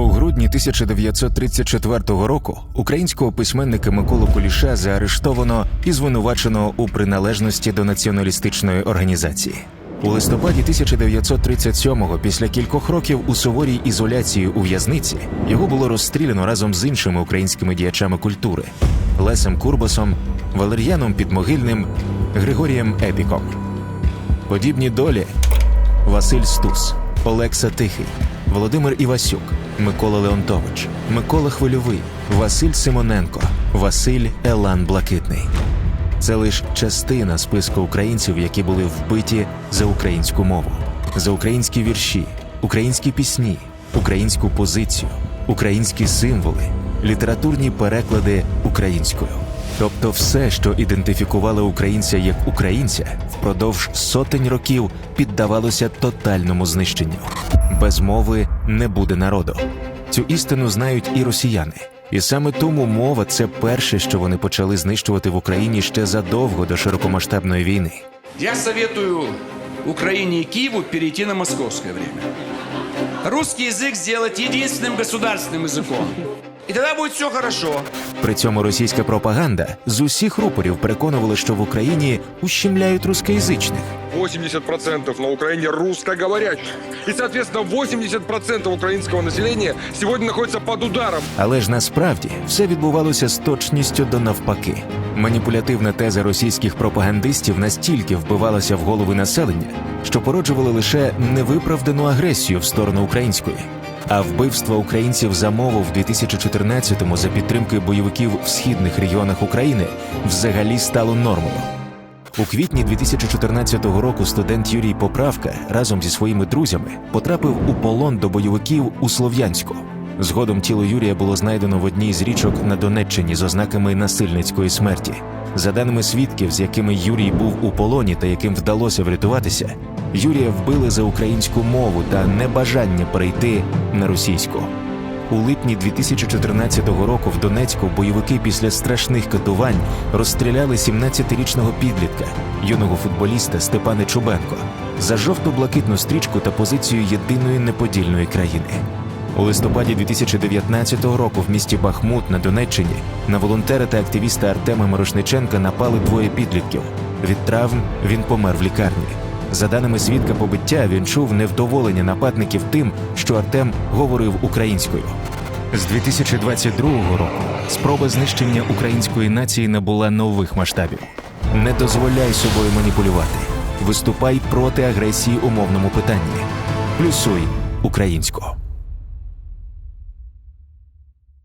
У грудні 1934 року українського письменника Миколу Куліша заарештовано і звинувачено у приналежності до націоналістичної організації. У листопаді 1937-го, після кількох років у суворій ізоляції у в'язниці, його було розстріляно разом з іншими українськими діячами культури Лесем Курбасом, Валер'яном Підмогильним, Григорієм Епіком. Подібні долі Василь Стус, Олекса Тихий, Володимир Івасюк, Микола Леонтович, Микола Хвильовий, Василь Симоненко, Василь Елан Блакитний. Це лише частина списку українців, які були вбиті за українську мову, за українські вірші, українські пісні, українську позицію, українські символи, літературні переклади українською. Тобто все, що ідентифікувало українця як українця, впродовж сотень років піддавалося тотальному знищенню. Без мови не буде народу. Цю істину знають і росіяни. І саме тому мова це перше, що вони почали знищувати в Україні ще задовго до широкомасштабної війни. Я советую Украине и Киеву перейти на московское время. Русский язык сделать единственным государственным языком. И тогда будет все хорошо. При цьому російська пропаганда з усіх рупорів переконувала, що в Україні ущемляють рускоязичних. 80% на Украине русскоговорящих. И, соответственно, 80% украинского населения сегодня находится под ударом. Але ж насправді все відбувалося з точністю до навпаки. Маніпулятивна теза російських пропагандистів настільки вбивалася в голови населення, що породжували лише невиправдану агресію в сторону української. А вбивство українців за мову в 2014-му за підтримки бойовиків в східних регіонах України взагалі стало нормою. У квітні 2014 року студент Юрій Поправка разом зі своїми друзями потрапив у полон до бойовиків у Слов'янську. Згодом тіло Юрія було знайдено в одній з річок на Донеччині з ознаками насильницької смерті. За даними свідків, з якими Юрій був у полоні та яким вдалося врятуватися, Юрія вбили за українську мову та небажання перейти на російську. У липні 2014 року в Донецьку бойовики після страшних катувань розстріляли 17-річного підлітка, юного футболіста Степана Чубенко, за жовто-блакитну стрічку та позицію єдиної неподільної країни. У листопаді 2019 року в місті Бахмут на Донеччині на волонтера та активіста Артема Мирошниченка напали двоє підлітків. Від травм він помер в лікарні. За даними свідка побиття, він чув невдоволення нападників тим, що Артем говорив українською. З 2022 року спроба знищення української нації набула нових масштабів. Не дозволяй собою маніпулювати. Виступай проти агресії у мовному питанні. Плюсуй українську.